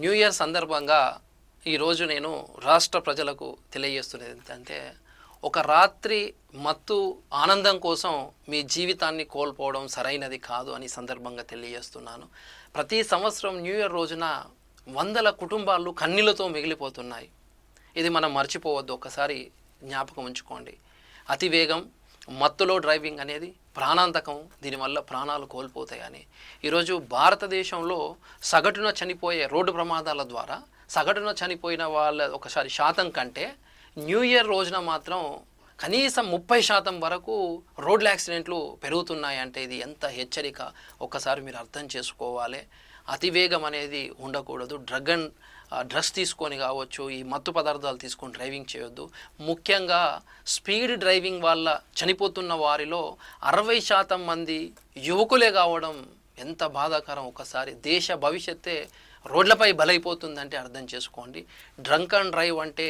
New year సందర్భంగా ఈరోజు నేను రాష్ట్ర ప్రజలకు తెలియజేస్తున్నది ఏంటంటే ఒక రాత్రి మత్తు ఆనందం కోసం మీ జీవితాన్ని కోల్పోవడం సరైనది కాదు అని సందర్భంగా తెలియజేస్తున్నాను. ప్రతి సంవత్సరం న్యూ ఇయర్ రోజున వందల కుటుంబాలు కన్నీళ్ళతో మిగిలిపోతున్నాయి. ఇది మనం మర్చిపోవద్దు. ఒకసారి జ్ఞాపకం ఉంచుకోండి. అతివేగం మత్తులో డ్రైవింగ్ అనేది ప్రాణాంతకం దీనివల్ల ప్రాణాలు కోల్పోతాయని. ఈరోజు భారతదేశంలో సగటున చనిపోయే రోడ్డు ప్రమాదాల ద్వారా సగటున చనిపోయిన వాళ్ళ ఒకసారి శాతం కంటే న్యూ ఇయర్ రోజున మాత్రం కనీసం ముప్పై శాతం వరకు రోడ్ల యాక్సిడెంట్లు పెరుగుతున్నాయి అంటే ఇది ఎంత హెచ్చరిక? ఒక్కసారి మీరు అర్థం చేసుకోవాలి. అతివేగం అనేది ఉండకూడదు. డ్రగ్ అండ్ డ్రగ్స్ తీసుకొని కావచ్చు ఈ మత్తు పదార్థాలు తీసుకొని డ్రైవింగ్ చేయొద్దు. ముఖ్యంగా స్పీడ్ డ్రైవింగ్ వల్ల చనిపోతున్న వారిలో అరవై శాతం మంది యువకులే కావడం ఎంత బాధాకరం? ఒకసారి దేశ భవిష్యత్తే రోడ్లపై బలైపోతుందంటే అర్థం చేసుకోండి. డ్రంక్ అండ్ డ్రైవ్ అంటే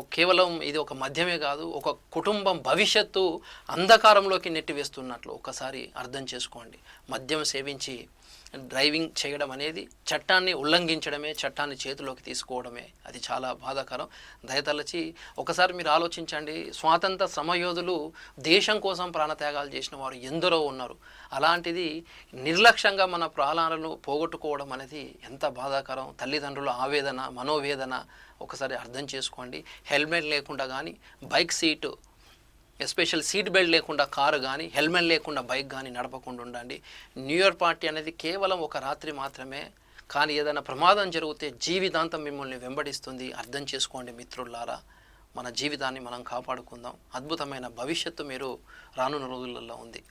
కేవలం ఇది ఒక మద్యమే కాదు ఒక కుటుంబం భవిష్యత్తు అంధకారంలోకి నెట్టివేస్తున్నట్లు ఒకసారి అర్థం చేసుకోండి. మద్యం సేవించి డ్రైవింగ్ చేయడం అనేది చట్టాన్ని ఉల్లంఘించడమే చట్టాన్ని చేతిలోకి తీసుకోవడమే. అది చాలా బాధాకరం. దయతలచి ఒకసారి మీరు ఆలోచించండి. స్వాతంత్ర సమయోధులు దేశం కోసం ప్రాణత్యాగాలు చేసిన వారు ఎందరో ఉన్నారు. అలాంటిది నిర్లక్ష్యంగా మన ప్రాణాలను పోగొట్టుకోవడం అనేది ఎంత బాధాకరం. తల్లిదండ్రుల ఆవేదన మనోవేదన ఒకసారి అర్థం చేసుకోండి. హెల్మెట్ లేకుండా కానీ bike seat especially seat belt లేకుండా కారు కానీ హెల్మెట్ లేకుండా బైక్ కానీ నడపకుండా ఉండండి. న్యూ ఇయర్ పార్టీ అనేది కేవలం ఒక రాత్రి మాత్రమే కానీ ఏదైనా ప్రమాదం జరిగితే జీవితాంతం మిమ్మల్ని వెంబడిస్తుంది. అర్థం చేసుకోండి మిత్రులారా. మన జీవితాన్ని మనం కాపాడుకుందాం. అద్భుతమైన భవిష్యత్తు మీరు రానున్న రోజులలో ఉంది.